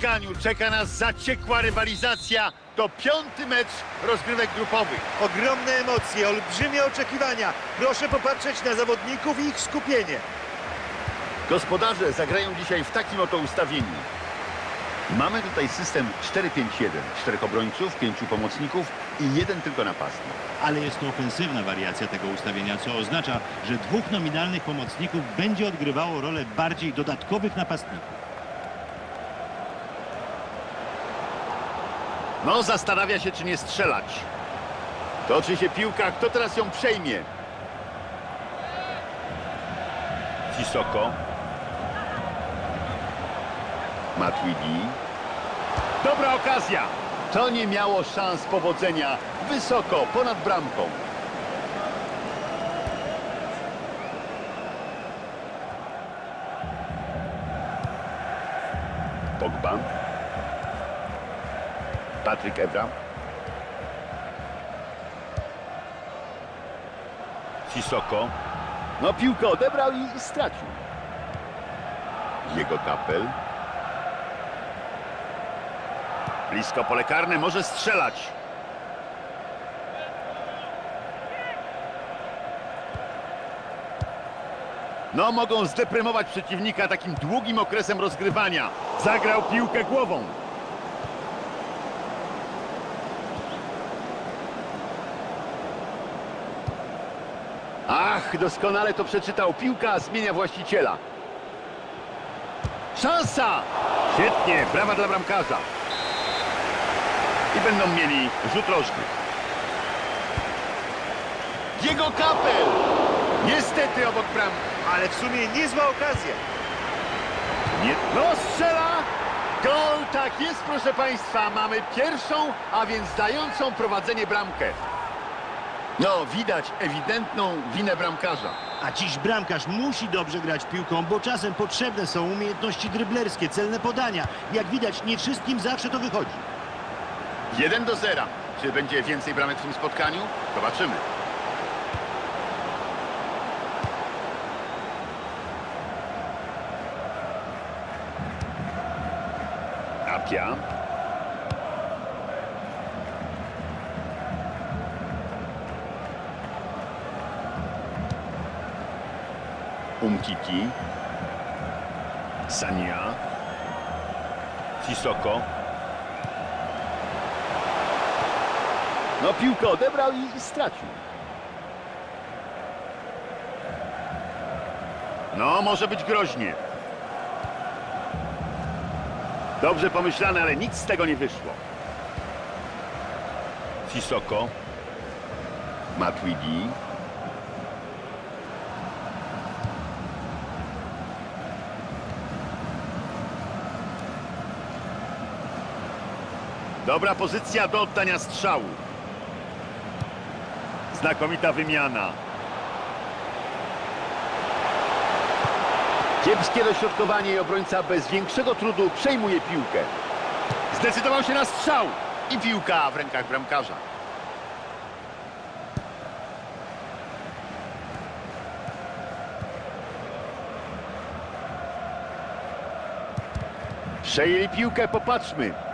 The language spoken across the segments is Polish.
spotkaniu czeka nas zaciekła rywalizacja. To piąty mecz rozgrywek grupowych. Ogromne emocje, olbrzymie oczekiwania. Proszę popatrzeć na zawodników i ich skupienie. Gospodarze zagrają dzisiaj w takim oto ustawieniu. Mamy tutaj system 4-5-1. Czterech obrońców, pięciu pomocników i jeden tylko napastnik. Ale jest to ofensywna wariacja tego ustawienia, co oznacza, że dwóch nominalnych pomocników będzie odgrywało rolę bardziej dodatkowych napastników. No, zastanawia się, czy nie strzelać. Toczy się piłka, kto teraz ją przejmie? Sisoko. Matuidi. Dobra okazja. To nie miało szans powodzenia. Wysoko, ponad bramką. Pogba. Patryk Evra. Sisoko. No piłkę odebrał i stracił. Jego kapel. Blisko pole karne, może strzelać. No, mogą zdeprymować przeciwnika takim długim okresem rozgrywania. Zagrał piłkę głową. Doskonale to przeczytał. Piłka zmienia właściciela. Szansa! Świetnie, brawa dla bramkarza. I będą mieli rzut rożny. Jego kapel! Niestety obok bram. Ale w sumie niezła okazja. Nie... No strzela! Gol, tak jest proszę Państwa. Mamy pierwszą, a więc dającą prowadzenie bramkę. No, widać ewidentną winę bramkarza. A dziś bramkarz musi dobrze grać piłką, bo czasem potrzebne są umiejętności dryblerskie, celne podania. Jak widać, nie wszystkim zawsze to wychodzi. 1 do 0. Czy będzie więcej bramek w tym spotkaniu? Zobaczymy. Apia. Umtiti. Sania. Sisoko. No piłkę odebrał i, stracił. No, może być groźnie. Dobrze pomyślane, ale nic z tego nie wyszło. Sisoko. Matuidi. Dobra pozycja do oddania strzału. Znakomita wymiana. Kiepskie dośrodkowanie i obrońca bez większego trudu przejmuje piłkę. Zdecydował się na strzał i piłka w rękach bramkarza. Przejęli piłkę, popatrzmy.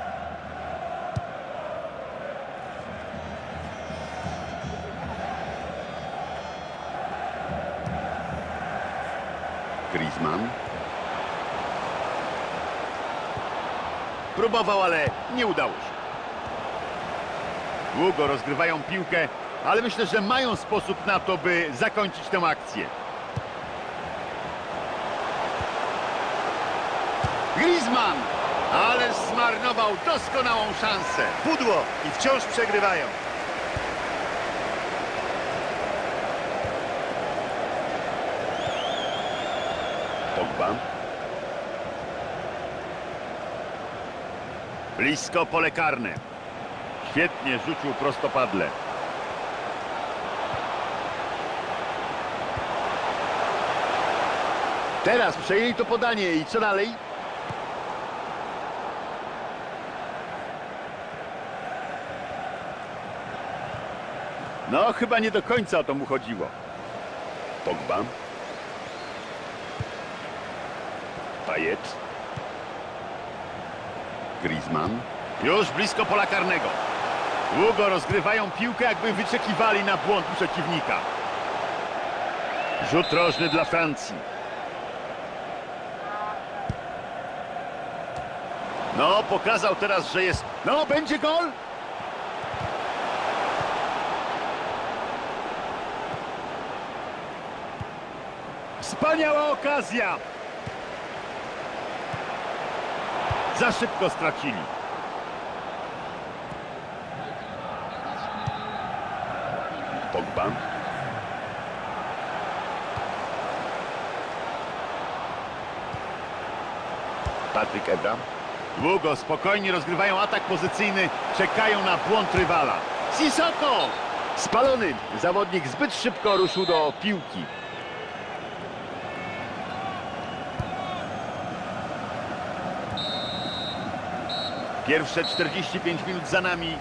Próbował, ale nie udało się. Długo rozgrywają piłkę, ale myślę, że mają sposób na to, by zakończyć tę akcję. Griezmann! Ale zmarnował doskonałą szansę. Pudło i wciąż przegrywają. Pogba. Blisko pole karne. Świetnie rzucił prostopadle. Teraz przejęli to podanie i co dalej? No, chyba nie do końca o to mu chodziło. Pogba. Payet. Griezmann. Już blisko pola karnego. Długo rozgrywają piłkę, jakby wyczekiwali na błąd przeciwnika. Rzut rożny dla Francji. No, pokazał teraz, że jest... No, będzie gol! Wspaniała okazja! Za szybko stracili. Pogba. Patryk Ebra. Długo, spokojnie rozgrywają atak pozycyjny, czekają na błąd rywala. Sisoko! Spalony. Zawodnik zbyt szybko ruszył do piłki. Pierwsze 45 minut za nami.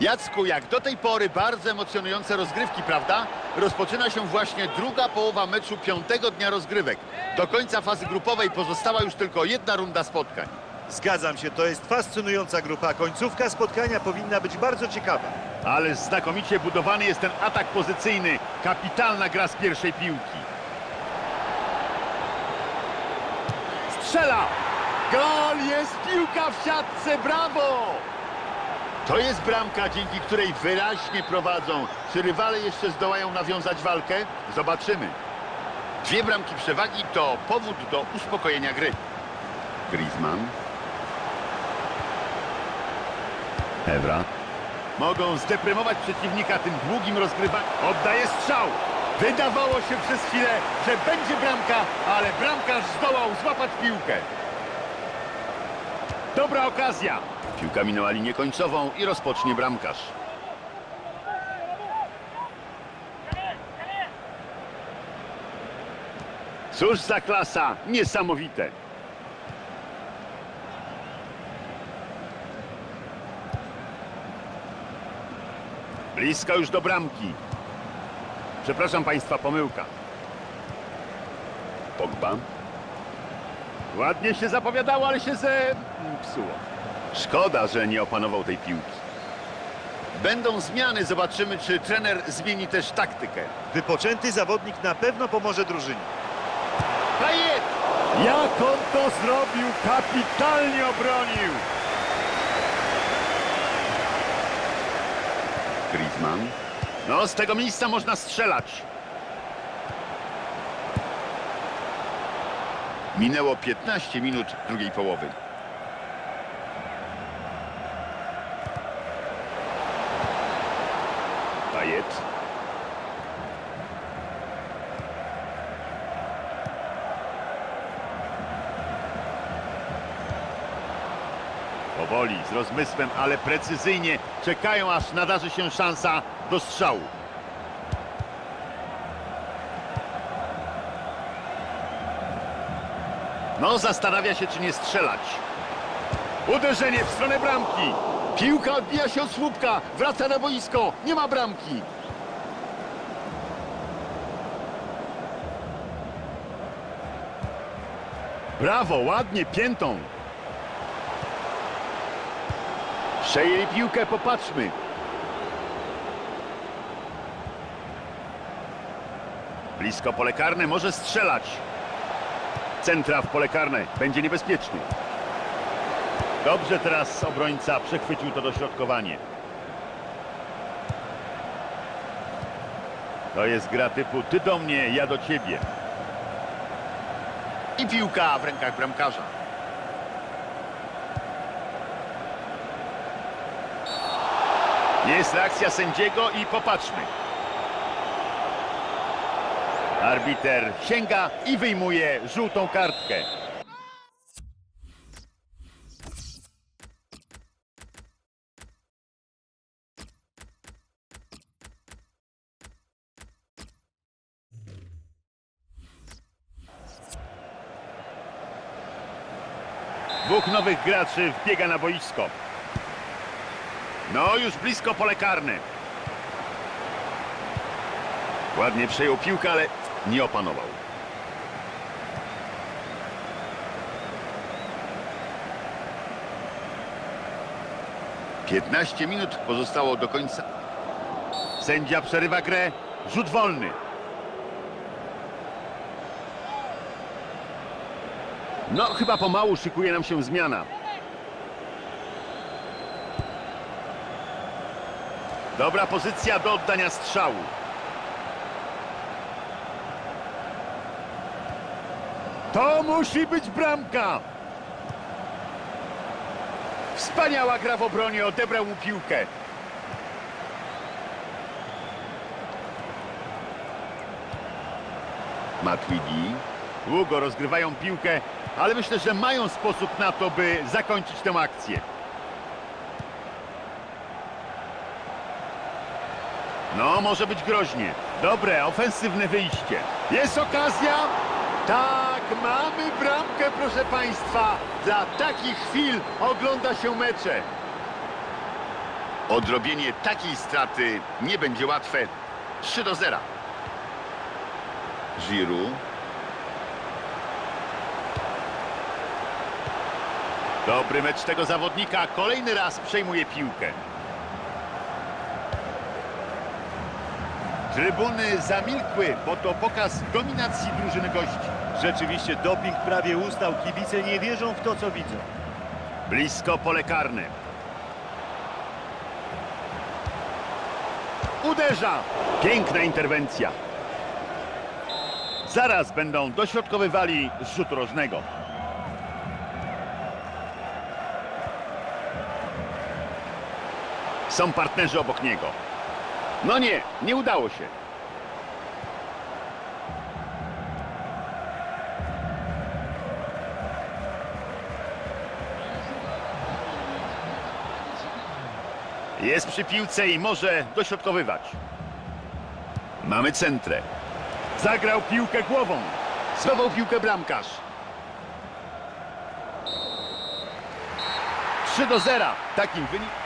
Jacku, jak do tej pory bardzo emocjonujące rozgrywki, prawda? Rozpoczyna się właśnie druga połowa meczu piątego dnia rozgrywek. Do końca fazy grupowej pozostała już tylko jedna runda spotkań. Zgadzam się, to jest fascynująca grupa. Końcówka spotkania powinna być bardzo ciekawa. Ale znakomicie budowany jest ten atak pozycyjny. Kapitalna gra z pierwszej piłki. Strzela! Gol! Jest piłka w siatce! Brawo! To jest bramka, dzięki której wyraźnie prowadzą. Czy rywale jeszcze zdołają nawiązać walkę? Zobaczymy. Dwie bramki przewagi to powód do uspokojenia gry. Griezmann. Evra. Mogą zdeprymować przeciwnika tym długim rozgrywaniem. Oddaje strzał. Wydawało się przez chwilę, że będzie bramka, ale bramkarz zdołał złapać piłkę. Dobra okazja. Piłka minęła linię końcową i rozpocznie bramkarz. Cóż za klasa, niesamowite. Blisko już do bramki. Przepraszam Państwa, pomyłka. Pogba. Ładnie się zapowiadało, ale się ze... psuło. Szkoda, że nie opanował tej piłki. Będą zmiany, zobaczymy, czy trener zmieni też taktykę. Wypoczęty zawodnik na pewno pomoże drużynie. Payet! Jak on to zrobił? Kapitalnie obronił! Griezmann. No, z tego miejsca można strzelać. Minęło 15 minut drugiej połowy. Payet. Powoli, z rozmysłem, ale precyzyjnie czekają, aż nadarzy się szansa do strzału. No, zastanawia się, czy nie strzelać. Uderzenie w stronę bramki. Piłka odbija się od słupka, wraca na boisko, nie ma bramki. Brawo, ładnie, piętą. Przejęli piłkę, popatrzmy. Blisko pole karne, może strzelać. Centra w pole karne, będzie niebezpieczny. Dobrze teraz obrońca przechwycił to dośrodkowanie. To jest gra typu ty do mnie, ja do ciebie. I piłka w rękach bramkarza. Jest reakcja sędziego i popatrzmy. Arbiter sięga i wyjmuje żółtą kartkę. Dwóch nowych graczy wbiega na boisko. No, już blisko pole karne. Ładnie przejął piłkę, ale nie opanował. Piętnaście minut pozostało do końca. Sędzia przerywa grę. Rzut wolny. No, chyba pomału szykuje nam się zmiana. Dobra pozycja do oddania strzału. To musi być bramka! Wspaniała gra w obronie, odebrał mu piłkę. Matuidi. Długo rozgrywają piłkę, ale myślę, że mają sposób na to, by zakończyć tę akcję. No, może być groźnie. Dobre, ofensywne wyjście. Jest okazja. Tak, mamy bramkę, proszę Państwa. Dla takich chwil ogląda się mecze. Odrobienie takiej straty nie będzie łatwe. 3 do 0. Giroud. Dobry mecz tego zawodnika. Kolejny raz przejmuje piłkę. Trybuny zamilkły, bo to pokaz dominacji drużyny gości. Rzeczywiście doping prawie ustał. Kibice nie wierzą w to, co widzą. Blisko pole karne. Uderza! Piękna interwencja. Zaraz będą dośrodkowywali z rzutu rożnego. Są partnerzy obok niego. No nie, nie udało się. Jest przy piłce i może dośrodkowywać. Mamy centrę. Zagrał piłkę głową. Złapał piłkę bramkarz. 3 do 0. Takim wynikiem.